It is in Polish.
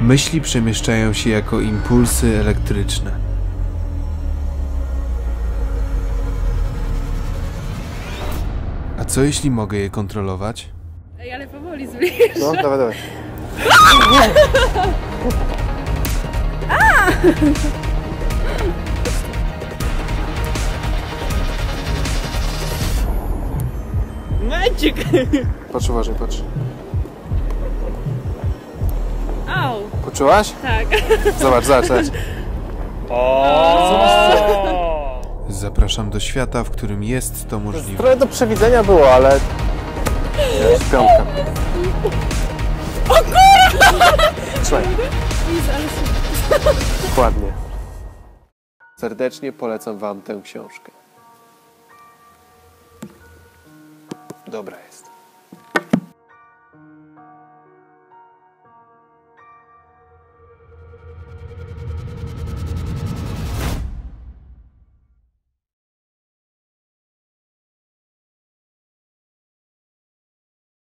Myśli przemieszczają się jako impulsy elektryczne. A co jeśli mogę je kontrolować? Ej, ale powoli zbliż. No, dawaj, dawaj. Maciek! Patrz uważnie, patrz. Poczułaś? tak. Zobacz, zobacz, zobacz. Zapraszam do świata, w którym jest to możliwe. Trochę do przewidzenia było, ale... Jest piątka. O kurwa! Trzymaj. Dokładnie. Serdecznie polecam wam tę książkę. Dobra jest.